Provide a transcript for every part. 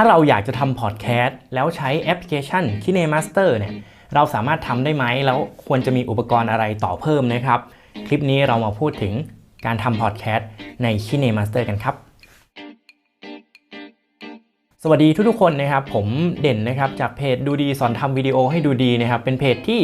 ถ้าเราอยากจะทำพอดแคสต์แล้วใช้แอปพลิเคชัน KineMaster เนี่ยเราสามารถทำได้ไหมแล้วควรจะมีอุปกรณ์อะไรต่อเพิ่มนะครับ คลิปนี้เรามาพูดถึงการทำพอดแคสต์ใน KineMaster กันครับ สวัสดีทุกๆคนนะครับ ผมเด่นนะครับจากเพจดูดีสอนทำวิดีโอให้ดูดีนะครับ เป็นเพจที่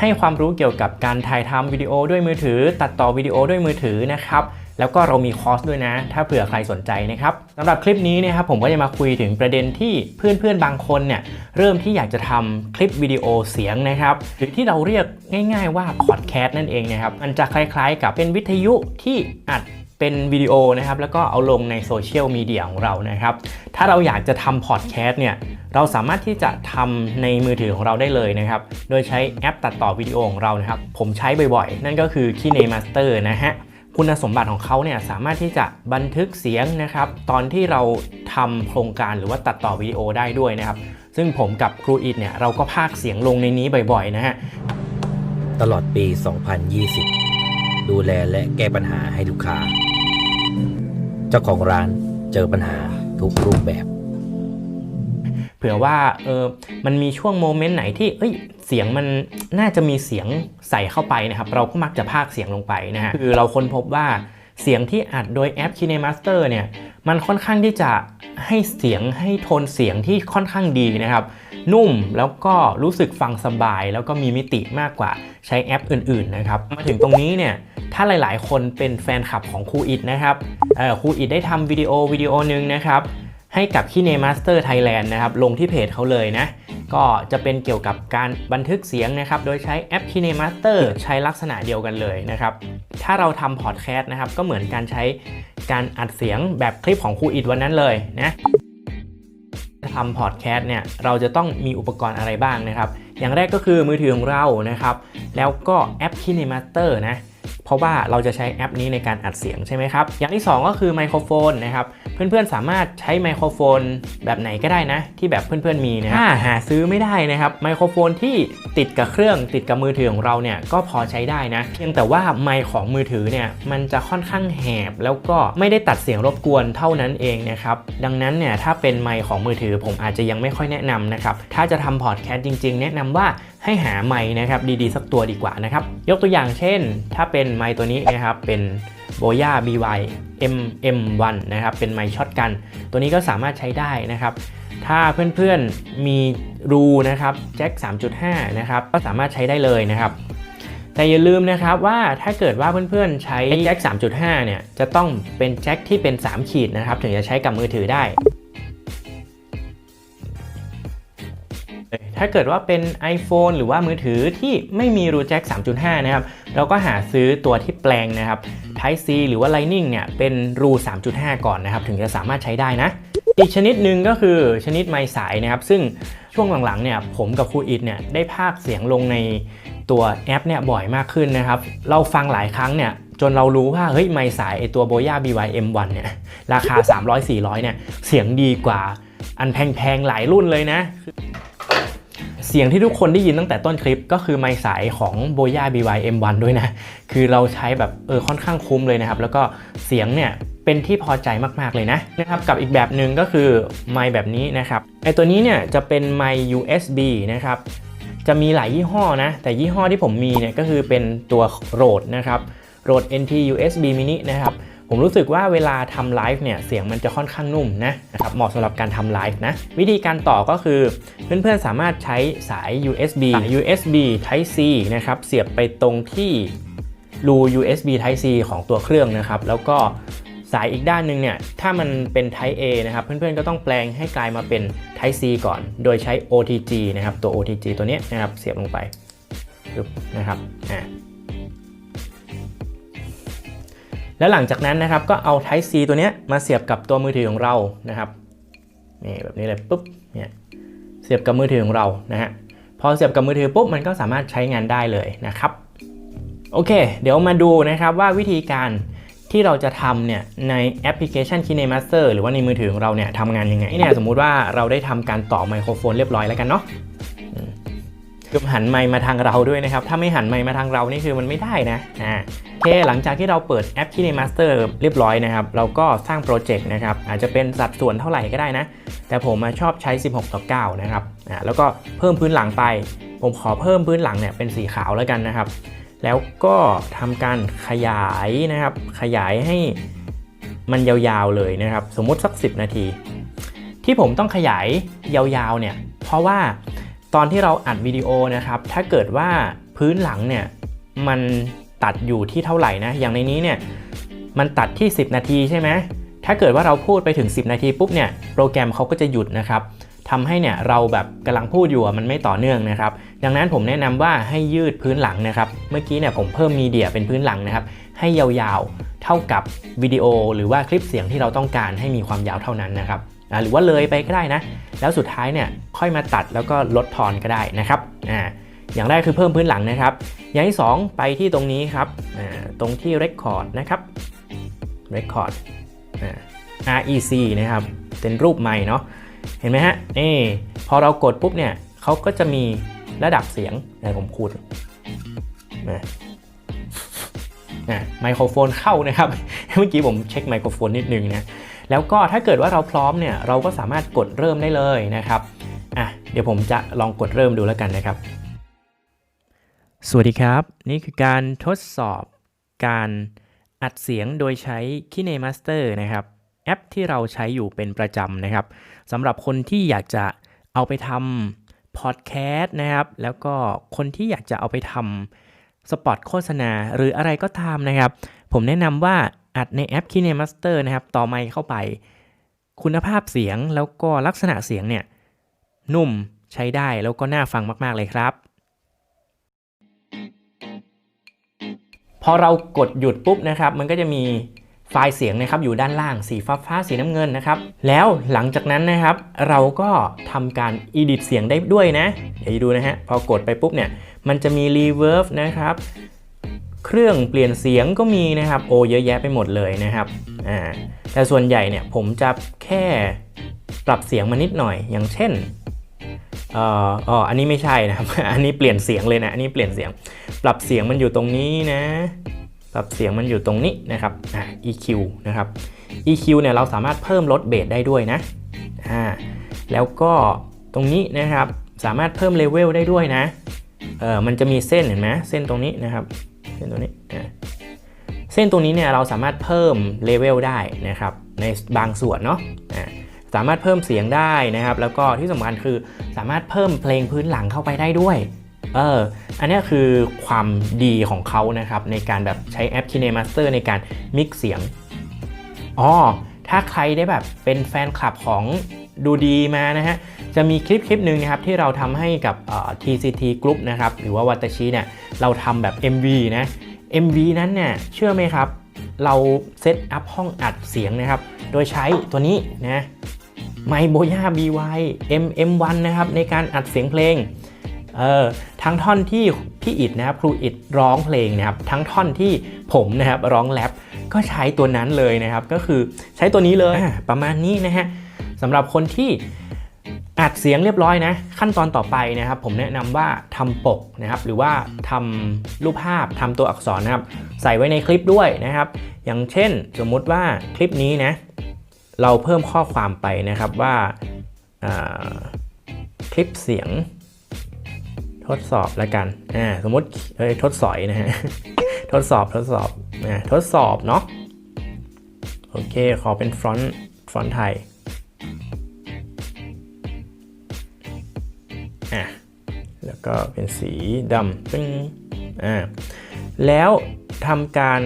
ให้ความรู้เกี่ยวกับการถ่ายทำวิดีโอด้วยมือถือ ตัดต่อวิดีโอด้วยมือถือนะครับ แล้วก็เรามีคอร์สด้วยนะ ถ้าเผื่อใครสนใจนะครับสำหรับคลิปนี้เนะครับผมก็จะมาคุยถึงประเด็นที่เพื่อนๆบางคนเนี่ยเริ่มที่อยากจะทำคลิปวิดีโอเสียงนะครับหรือที่เราเรียกง่าย ๆ ว่าพอดแคสต์นั่นเองนะครับมันจะคล้ายๆ กับเป็นวิทยุที่อัดเป็นวิดีโอนะครับแล้วก็เอาลงในโซเชียลมีเดียของเรานะครับถ้าเราอยากจะทำพอดแคสต์เนี่ยเราสามารถที่จะทำในมือถือของเราได้เลยนะครับ โดยใช้แอปตัดต่อวิดีโอของเรานะครับ ผมใช้บ่อยๆ นั่นก็คือ KineMaster นะฮะ คุณสมบัติของเขาเนี่ยสามารถที่จะบันทึกเสียงนะครับ ตอนที่เราทำโครงการหรือว่าตัดต่อวิดีโอได้ด้วยนะครับ ซึ่งผมกับครูอิดเนี่ยเราก็พากย์เสียงลงในนี้บ่อยๆนะฮะตลอดปี 2020 ดูแลและแก้ปัญหาให้ลูกค้า เจ้าของร้านเจอปัญหาทุกรูปแบบ เผื่อว่าเออมันมีช่วงโมเมนต์ไหนที่เอ้ยเสียงมันน่าจะมีเสียงใส่เข้าไปนะครับ เราก็มักจะพากเสียงลงไปนะฮะคือเราค้นพบว่าเสียงที่อัดโดยแอป KineMaster เนี่ยมันค่อนข้างที่จะให้เสียงให้โทนเสียงที่ค่อนข้างดีนะครับ นุ่มแล้วก็รู้สึกฟังสบาย แล้วก็มีมิติมากกว่าใช้แอปอื่น ๆ นะครับ มาถึงตรงนี้เนี่ยถ้าหลายๆ คนเป็นแฟนคลับของครูอิดนะครับเออครูอิดได้ทำวิดีโอวิดีโอหนึงนะครับ ให้กับ KineMaster Thailand นะครับลงที่เพจเขาเลยนะ ก็จะเป็นเกี่ยวกับการบันทึกเสียงนะครับ โดยใช้แอป KineMaster ใช้ลักษณะเดียวกันเลยนะครับ ถ้าเราทำพอดแคสต์นะครับ ก็เหมือนการใช้การอัดเสียงแบบคลิปของครูอิดวันนั้นเลยนะทำพอดแคสต์เนี่ยเราจะต้องมีอุปกรณ์อะไรบ้างนะครับ อย่างแรกก็คือมือถือของเรานะครับ แล้วก็แอป KineMaster นะ เพราะว่าเราจะใช้แอปนี้ในการอัดเสียงใช่ไหมครับ อย่างที่ 2 ก็คือไมโครโฟนนะครับ เพื่อนๆสามารถใช้ไมโครโฟนแบบไหนก็ได้นะ ที่แบบเพื่อนๆมีนะถ้าหาซื้อไม่ได้นะครับไมโครโฟนที่ติดกับเครื่องติดกับมือถือของเราเนี่ยก็พอใช้ได้นะ เพียงแต่ว่าไมค์ของมือถือเนี่ยมันจะค่อนข้างแหบ แล้วก็ไม่ได้ตัดเสียงรบกวนเท่านั้นเองนะครับดังนั้นเนี่ยถ้าเป็นไมค์ของมือถือผมอาจจะยังไม่ค่อยแนะนำนะครับถ้าจะทำพอดแคสต์จริง ๆ แนะนำว่าให้หาไมค์นะครับดีๆ สักตัวดีกว่านะครับยกตัวอย่างเช่นถ้าเป็นไมค์ตัวนี้นะครับเป็น Boya BY MM1 นะครับเป็นไมค์ช็อตกัน ตัวนี้ก็สามารถใช้ได้นะครับ ถ้าเพื่อนๆมีรูนะครับแจ็ค 3.5 นะครับก็สามารถใช้ได้เลยนะครับ แต่อย่าลืมนะครับว่าถ้าเกิดว่าเพื่อนๆใช้แจ็ค 3.5 เนี่ยจะต้องเป็นแจ็คที่เป็น 3 ขีดนะครับถึงจะใช้กับมือถือได้ ถ้าเกิดว่าเป็น iPhone หรือว่ามือถือที่ไม่มีรูแจ็ค 3.5 นะครับ เราก็หาซื้อตัวที่แปลงนะครับ Type C หรือว่า Lightning เนี่ยเป็นรู 3.5 ก่อนนะครับ ถึงจะสามารถใช้ได้นะ อีกชนิดหนึ่งก็คือชนิดไม้สายนะครับ ซึ่งช่วงหลังๆเนี่ยผมกับครูอิดเนี่ยได้พากเสียงลงในตัวแอปเนี่ยบ่อยมากขึ้นนะครับ เราฟังหลายครั้งเนี่ยจนเรารู้ว่าเฮ้ยไม้สายไอตัว Boya BYM1 เนี่ยราคา 300-400 เนี่ยเสียงดีกว่าอันแพงๆหลายรุ่นเลยนะ เสียงที่ทุกคนได้ยินตั้งแต่ต้นคลิปก็คือไมค์สายของ Boya BYM1 ด้วยนะ คือเราใช้แบบเออค่อนข้างคุ้มเลยนะครับ แล้วก็เสียงเนี่ยเป็นที่พอใจมาก ๆ เลยนะนะครับกับอีกแบบหนึ่งก็คือไมค์แบบนี้นะครับไอตัวนี้เนี่ยจะเป็นไมค์ USB นะครับจะมีหลายยี่ห้อนะ แต่ยี่ห้อที่ผมมีเนี่ยก็คือเป็นตัว r o d นะครับ r o d NT USB Mini นะครับ ผมรู้สึกว่าเวลาทำไลฟ์เนี่ยเสียงมันจะค่อนข้างนุ่มนะนะครับเหมาะสำหรับการทำไลฟ์นะวิธีการต่อก็คือ เพื่อนๆสามารถใช้สาย USB สาย USB Type C นะครับเสียบไปตรงที่รู USB Type C ของตัวเครื่องนะครับ แล้วก็สายอีกด้านหนึ่งเนี่ยถ้ามันเป็น Type A นะครับเพื่อนๆก็ต้องแปลงให้กลายมาเป็น Type C ก่อน โดยใช้ OTG นะครับตัว OTG ตัวนี้นะครับเสียบลงไปปึ๊บนะครับอ่า แล้วหลังจากนั้นนะครับก็เอา Type C ตัวเนี้ยมาเสียบกับตัวมือถือของเรานะครับนี่แบบนี้เลยปุ๊บเนี่ยเสียบกับมือถือของเรานะฮะพอเสียบกับมือถือปุ๊บมันก็สามารถใช้งานได้เลยนะครับโอเค เดี๋ยวมาดูนะครับว่าวิธีการที่เราจะทำเนี่ยในแอปพลิเคชัน KineMaster หรือว่าในมือถือของเราเนี่ยทำงานยังไงเนี่ยสมมุติว่าเราได้ทำการต่อไมโครโฟนเรียบร้อยแล้วกันเนาะ อืมคือหันไมมาทางเราด้วยนะครับ ถ้าไม่หันไมมาทางเรานี่คือมันไม่ได้นะอ่าโอเคหลังจากที่เราเปิดแอป KineMaster เรียบร้อยนะครับ เราก็สร้างโปรเจกต์นะครับ อาจจะเป็นสัดส่วนเท่าไหร่ก็ได้นะ แต่ผมมาชอบใช้ 16 ต่อ 9 นะครับอ่าแล้วก็เพิ่มพื้นหลังไป ผมขอเพิ่มพื้นหลังเนี่ยเป็นสีขาวแล้วกันนะครับ แล้วก็ทำการขยายนะครับ ขยายให้มันยาวๆเลยนะครับ สมมุติสัก 10 นาที ที่ผมต้องขยายยาวๆเนี่ยเพราะว่า ตอนที่เราอัดวิดีโอนะครับ ถ้าเกิดว่าพื้นหลังเนี่ยมันตัดอยู่ที่เท่าไหร่นะ อย่างในนี้เนี่ยมันตัดที่ 10 นาทีใช่ไหมถ้าเกิดว่าเราพูดไปถึง 10 นาทีปุ๊บเนี่ยโปรแกรมเขาก็จะหยุดนะครับทำให้เนี่ยเราแบบกำลังพูดอยู่มันไม่ต่อเนื่องนะครับ ดังนั้นผมแนะนำว่าให้ยืดพื้นหลังนะครับ เมื่อกี้เนี่ยผมเพิ่มมีเดียเป็นพื้นหลังนะครับ ให้ยาวๆ เท่ากับวิดีโอหรือว่าคลิปเสียงที่เราต้องการให้มีความยาวเท่านั้นนะครับ หรือว่าเลยไปก็ได้นะ แล้วสุดท้ายเนี่ยค่อยมาตัดแล้วก็ลดทอนก็ได้นะครับอ่าอย่างแรกคือเพิ่มพื้นหลังนะครับ อย่างที่ 2 ไปที่ตรงนี้ครับอ่าตรงที่ Record นะครับ Record อ่า REC นะครับ เป็นรูปไม้เนาะเห็นไหมฮะนี่พอเรากดปุ๊บเนี่ยเขาก็จะมีระดับเสียงเดี๋ยวผมคูดนะ ไมโครโฟนเข้านะครับ เมื่อกี้ผมเช็คไมโครโฟนนิดนึงนะแล้วก็ถ้าเกิดว่าเราพร้อมเนี่ยเราก็สามารถกดเริ่มได้เลยนะครับอะเดี๋ยวผมจะลองกดเริ่มดูแล้วกันนะครับ สวัสดีครับ นี่คือการทดสอบการอัดเสียงโดยใช้ KineMaster นะครับแอปที่เราใช้อยู่เป็นประจำนะครับสำหรับคนที่อยากจะเอาไปทำพอดแคสต์นะครับ แล้วก็คนที่อยากจะเอาไปทำ สปอตโฆษณาหรืออะไรก็ตามนะครับ ผมแนะนำว่าอัดในแอป KineMaster นะครับ ต่อไมค์เข้าไป คุณภาพเสียงแล้วก็ลักษณะเสียงเนี่ย นุ่มใช้ได้แล้วก็น่าฟังมาก ๆ เลยครับ พอเรากดหยุดปุ๊บนะครับ มันก็จะมี ไฟล์เสียงนะครับอยู่ด้านล่างสีฟ้าฟ้าสีน้ำเงินนะครับ แล้วหลังจากนั้นนะครับ เราก็ทำการ edit เสียงได้ด้วยนะ เดี๋ยวดูนะฮะ พอกดไปปุ๊บเนี่ย มันจะมี reverb นะครับ เครื่องเปลี่ยนเสียงก็มีนะครับ โอเยอะแยะไปหมดเลยนะครับ อ่า แต่ส่วนใหญ่เนี่ยผมจะแค่ปรับเสียงมานิดหน่อย อย่างเช่นอ่ออ๋อ อันนี้ไม่ใช่นะครับ อันนี้เปลี่ยนเสียงเลยนะ อันนี้เปลี่ยนเสียง ปรับเสียงมันอยู่ตรงนี้นะ ปรับเสียงมันอยู่ตรงนี้นะครับอ่า EQ นะครับ EQ เนี่ยเราสามารถเพิ่มลดเบสได้ด้วยนะอ่าแล้วก็ตรงนี้นะครับสามารถเพิ่มเลเวลได้ด้วยนะเออมันจะมีเส้นเห็นไหมเส้นตรงนี้นะครับเส้นตรงนี้อ่าเส้นตรงนี้เนี่ยเราสามารถเพิ่มเลเวลได้นะครับในบางส่วนเนาะอ่าสามารถเพิ่มเสียงได้นะครับ แล้วก็ที่สำคัญคือสามารถเพิ่มเพลงพื้นหลังเข้าไปได้ด้วย เอออันนี้คือความดีของเขานะครับ ในการแบบใช้แอป KineMaster ในการมิกเสียงอ๋อถ้าใครได้แบบเป็นแฟนคลับของดูดีมานะฮะ จะมีคลิปคลิปหนึ่งนะครับที่เราทำให้กับ TCT Group นะครับ หรือว่าวัตชิเนี่ย เราทำแบบ MV นะ MV นั้นเนี่ย เชื่อไหมครับ เราเซตอัพห้องอัดเสียงนะครับ โดยใช้ตัวนี้นะไมโบย่า BY MM1 นะครับ ในการอัดเสียงเพลง เออทั้งท่อนที่พี่อิดนะครับครูอิดร้องเพลงนะครับทั้งท่อนที่ผมนะครับร้องแรปก็ใช้ตัวนั้นเลยนะครับ ก็คือใช้ตัวนี้เลยประมาณนี้นะฮะสำหรับคนที่อัดเสียงเรียบร้อยนะ ขั้นตอนต่อไปนะครับ ผมแนะนำว่าทำปกนะครับ หรือว่าทำรูปภาพทำตัวอักษรนะครับ ใส่ไว้ในคลิปด้วยนะครับ อย่างเช่น สมมุติว่าคลิปนี้นะเราเพิ่มข้อความไปนะครับว่าคลิปเสียง ทดสอบแล้วกันอ่าสมมติเอ้ยทดสอยนะฮะทดสอบทดสอบอ่าทดสอบเนาะโอเค ขอเป็นฟรอนต์ฟรอนต์ไทยอะแล้วก็เป็นสีดำปึ้งอ่าแล้วทำการ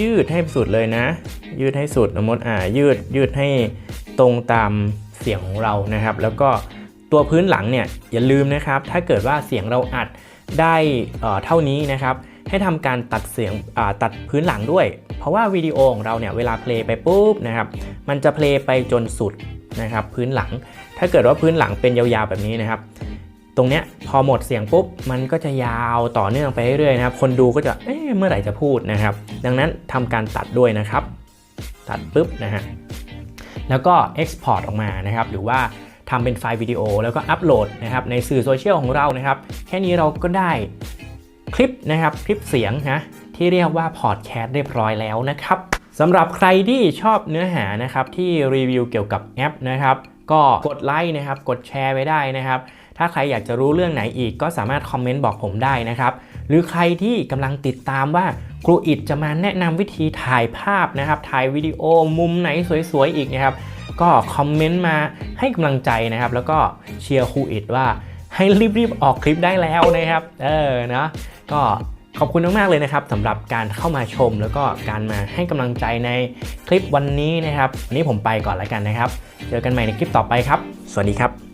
ยืดให้สุดเลยนะ ยืดให้สุดสมมติอ่ายืดยืดให้ตรงตามเสียงของเรานะครับ แล้วก็ ตัวพื้นหลังเนี่ยอย่าลืมนะครับ ถ้าเกิดว่าเสียงเราอัดได้เท่านี้นะครับ ให้ทำการตัดเสียงตัดพื้นหลังด้วย เพราะว่าวิดีโอของเราเนี่ยเวลาเพลย์ไปปุ๊บนะครับมันจะเพลย์ไปจนสุดนะครับพื้นหลัง ถ้าเกิดว่าพื้นหลังเป็นยาวๆแบบนี้นะครับ ตรงเนี้ยพอหมดเสียงปุ๊บมันก็จะยาวต่อเนื่องไปเรื่อยๆนะครับ คนดูก็จะเอ๊ะเมื่อไหร่จะพูดนะครับ ดังนั้นทำการตัดด้วยนะครับ ตัดปุ๊บนะฮะแล้วก็ Export ออกมานะครับ หรือว่า ทำเป็นไฟล์วิดีโอแล้วก็อัปโหลดนะครับในสื่อโซเชียลของเรานะครับ แค่นี้เราก็ได้คลิปนะครับคลิปเสียงนะที่เรียกว่าพอดแคสต์เรียบร้อยแล้วนะครับสำหรับใครที่ชอบเนื้อหานะครับที่รีวิวเกี่ยวกับแอปนะครับก็กดไลค์นะครับกดแชร์ไว้ได้นะครับ ถ้าใครอยากจะรู้เรื่องไหนอีกก็สามารถคอมเมนต์บอกผมได้นะครับ หรือใครที่กำลังติดตามว่าครูอิดจะมาแนะนำวิธีถ่ายภาพนะครับ ถ่ายวิดีโอมุมไหนสวยๆอีกนะครับ ก็คอมเมนต์มาให้กำลังใจนะครับ แล้วก็เชียร์ครูอิดว่าให้รีบๆออกคลิปได้แล้วนะครับ เออนะก็ขอบคุณมากๆเลยนะครับสำหรับการเข้ามาชม แล้วก็การมาให้กำลังใจในคลิปวันนี้นะครับวันนี้ผมไปก่อนแล้วกันนะครับ เจอกันใหม่ในคลิปต่อไปครับ สวัสดีครับ